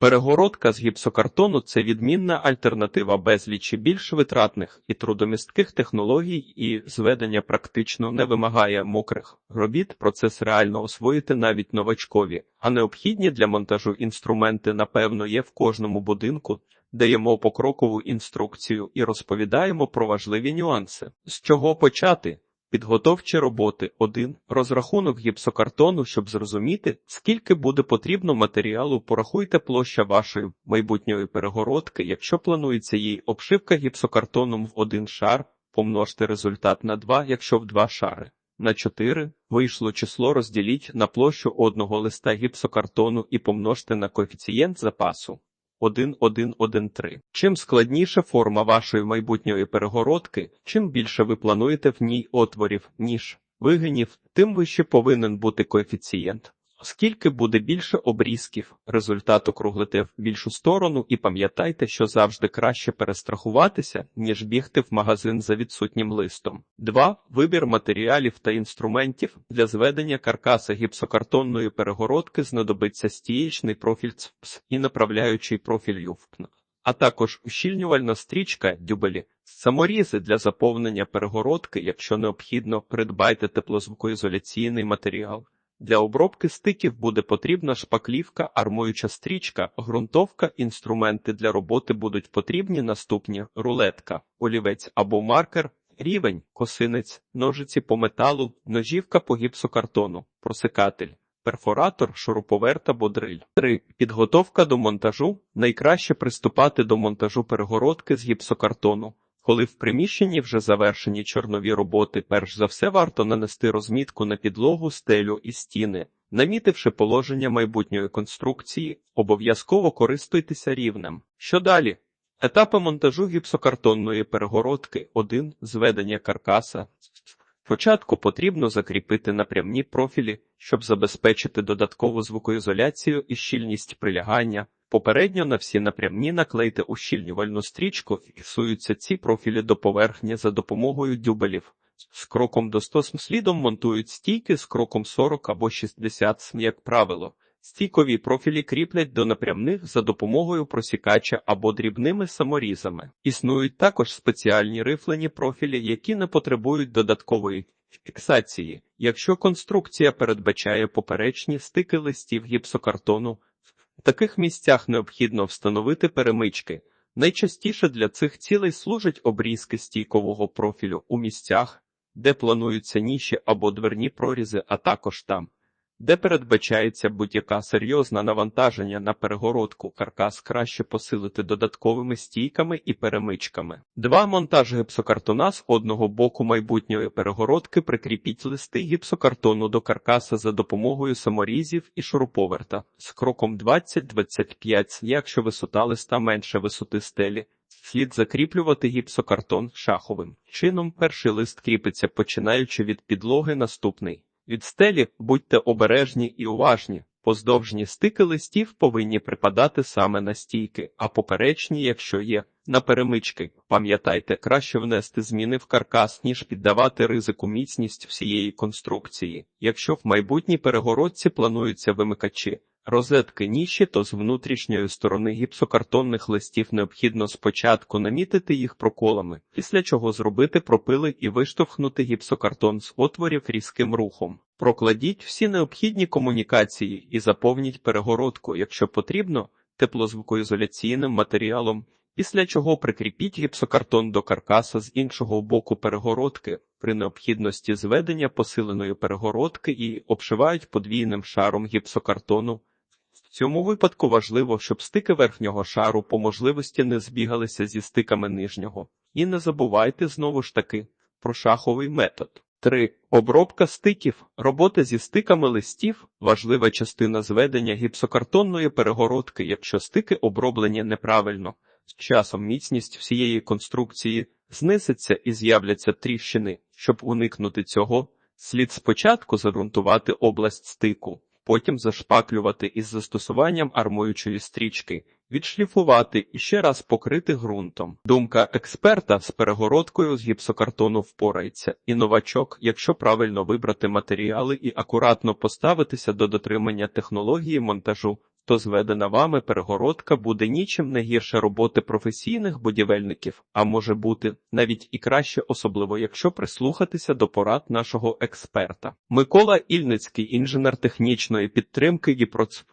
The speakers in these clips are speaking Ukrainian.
Перегородка з гіпсокартону це відмінна альтернатива безлічі більш витратних і трудомістких технологій, і зведення практично не вимагає мокрих робіт. Процес реально освоїти навіть новачкові, а необхідні для монтажу інструменти, напевно, є в кожному будинку. Даємо покрокову інструкцію і розповідаємо про важливі нюанси. З чого почати? Підготовчі роботи 1. Розрахунок гіпсокартону, щоб зрозуміти, скільки буде потрібно матеріалу, порахуйте площа вашої майбутньої перегородки. Якщо планується її обшивка гіпсокартоном в один шар, помножте результат на 2, якщо в два шари. На 4 вийшло число розділіть на площу одного листа гіпсокартону і помножте на коефіцієнт запасу. 1-1-1-3. Чим складніша форма вашої майбутньої перегородки, чим більше ви плануєте в ній отворів, ніж вигинів, тим вище повинен бути коефіцієнт. Оскільки буде більше обрізків, результат округлите в більшу сторону і пам'ятайте, що завжди краще перестрахуватися, ніж бігти в магазин за відсутнім листом. 2. Вибір матеріалів та інструментів для зведення каркаса гіпсокартонної перегородки знадобиться стієчний профіль ЦПС і направляючий профіль ЮФПН, а також ущільнювальна стрічка дюбелі. Саморізи для заповнення перегородки, якщо необхідно, придбайте теплозвукоізоляційний матеріал. Для обробки стиків буде потрібна шпаклівка, армуюча стрічка, ґрунтовка, інструменти для роботи будуть потрібні наступні рулетка, олівець або маркер, рівень, косинець, ножиці по металу, ножівка по гіпсокартону, просикатель. Перфоратор, шуруповерт або дриль. 3. Підготовка до монтажу. Найкраще приступати до монтажу перегородки з гіпсокартону. Коли в приміщенні вже завершені чорнові роботи, перш за все варто нанести розмітку на підлогу, стелю і стіни. Намітивши положення майбутньої конструкції, обов'язково користуйтеся рівнем. Що далі? Етапи монтажу гіпсокартонної перегородки 1. Зведення каркаса. Спочатку потрібно закріпити напрямні профілі, щоб забезпечити додаткову звукоізоляцію і щільність прилягання. Попередньо на всі напрямні наклейте ущільнювальну стрічку, фіксуються ці профілі до поверхні за допомогою дюбелів. З кроком до 100 см слідом монтують стійки з кроком 40 або 60 см, як правило. Стійкові профілі кріплять до напрямних за допомогою просікача або дрібними саморізами. Існують також спеціальні рифлені профілі, які не потребують додаткової фіксації. Якщо конструкція передбачає поперечні стики листів гіпсокартону, в таких місцях необхідно встановити перемички. Найчастіше для цих цілей служать обрізки стійкового профілю у місцях, де плануються ніші або дверні прорізи, а також там, де передбачається будь-яка серйозна навантаження на перегородку, каркас краще посилити додатковими стійками і перемичками. Два монтаж гіпсокартона з одного боку майбутньої перегородки прикріпіть листи гіпсокартону до каркаса за допомогою саморізів і шуруповерта з кроком 20-25, якщо висота листа менше висоти стелі. Слід закріплювати гіпсокартон шаховим чином. Перший лист кріпиться починаючи від підлоги наступний. Від стелі будьте обережні і уважні. Поздовжні стики листів повинні припадати саме на стійки, а поперечні, якщо є, на перемички. Пам'ятайте, краще внести зміни в каркас, ніж піддавати ризику міцність всієї конструкції. Якщо в майбутній перегородці плануються вимикачі, розетки ніші, то з внутрішньої сторони гіпсокартонних листів необхідно спочатку намітити їх проколами, після чого зробити пропили і виштовхнути гіпсокартон з отворів різким рухом. Прокладіть всі необхідні комунікації і заповніть перегородку, якщо потрібно, теплозвукоізоляційним матеріалом. Після чого прикріпіть гіпсокартон до каркаса з іншого боку перегородки при необхідності зведення посиленої перегородки і обшивають подвійним шаром гіпсокартону. Цьому випадку важливо, щоб стики верхнього шару по можливості не збігалися зі стиками нижнього. І не забувайте знову ж таки про шаховий метод. 3. Обробка стиків. Робота зі стиками листів важлива частина зведення гіпсокартонної перегородки, якщо стики оброблені неправильно. З часом міцність всієї конструкції зниситься і з'являться тріщини. Щоб уникнути цього, слід спочатку загрунтувати область стику, потім зашпаклювати із застосуванням армуючої стрічки, відшліфувати і ще раз покрити ґрунтом. Думка експерта з перегородкою з гіпсокартону впорається, і новачок, якщо правильно вибрати матеріали і акуратно поставитися до дотримання технології монтажу, то зведена вами перегородка буде нічим не гірше роботи професійних будівельників, а може бути навіть і краще, особливо якщо прислухатися до порад нашого експерта. Микола Ільницький, інженер технічної підтримки і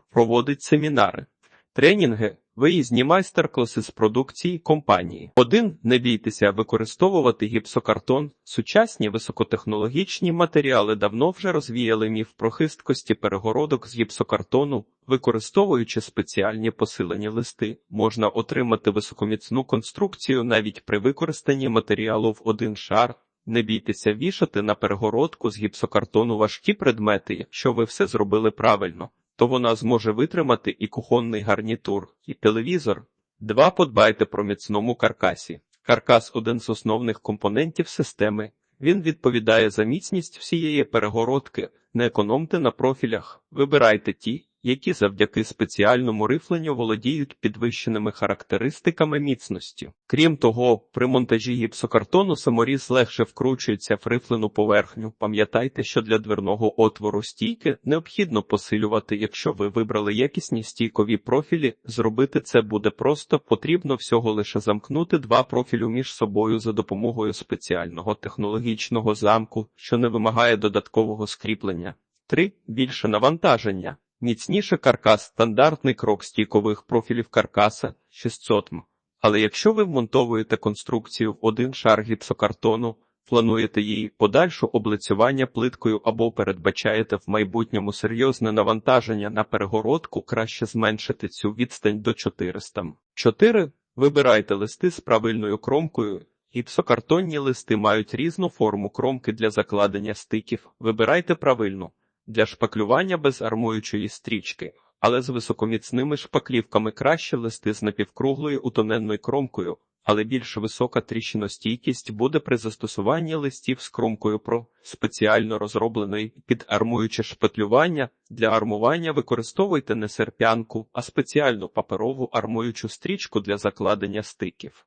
проводить семінари, тренінги, виїзні майстер-класи з продукції компанії. Один не бійтеся використовувати гіпсокартон. Сучасні високотехнологічні матеріали давно вже розвіяли міф про хисткості перегородок з гіпсокартону. Використовуючи спеціальні посилені листи, можна отримати високоміцну конструкцію навіть при використанні матеріалу в один шар. Не бійтеся вішати на перегородку з гіпсокартону важкі предмети, якщо ви все зробили правильно то вона зможе витримати і кухонний гарнітур, і телевізор. Два подбайте про міцному каркасі. Каркас один з основних компонентів системи. Він відповідає за міцність всієї перегородки. Не економте на профілях, вибирайте ті, які завдяки спеціальному рифленню володіють підвищеними характеристиками міцності. Крім того, при монтажі гіпсокартону саморіз легше вкручується в рифлену поверхню. Пам'ятайте, що для дверного отвору стійки необхідно посилювати, якщо ви вибрали якісні стійкові профілі, зробити це буде просто потрібно всього лише замкнути два профілю між собою за допомогою спеціального технологічного замку, що не вимагає додаткового скріплення. 3. Більше навантаження. Міцніше каркас стандартний крок стійкових профілів каркаса 600 м. Але якщо ви вмонтовуєте конструкцію в один шар гіпсокартону, плануєте її подальше облицювання плиткою або передбачаєте в майбутньому серйозне навантаження на перегородку, краще зменшити цю відстань до 400 м. 4. Вибирайте листи з правильною кромкою. Гіпсокартонні листи мають різну форму кромки для закладення стиків. Вибирайте правильну для шпаклювання без армуючої стрічки, але з високоміцними шпаклівками краще листи з напівкруглою утоненною кромкою, але більш висока тріщиностійкість буде при застосуванні листів з кромкою про спеціально розробленої під армуюче шпаклювання. Для армування використовуйте не серпянку, а спеціальну паперову армуючу стрічку для закладення стиків.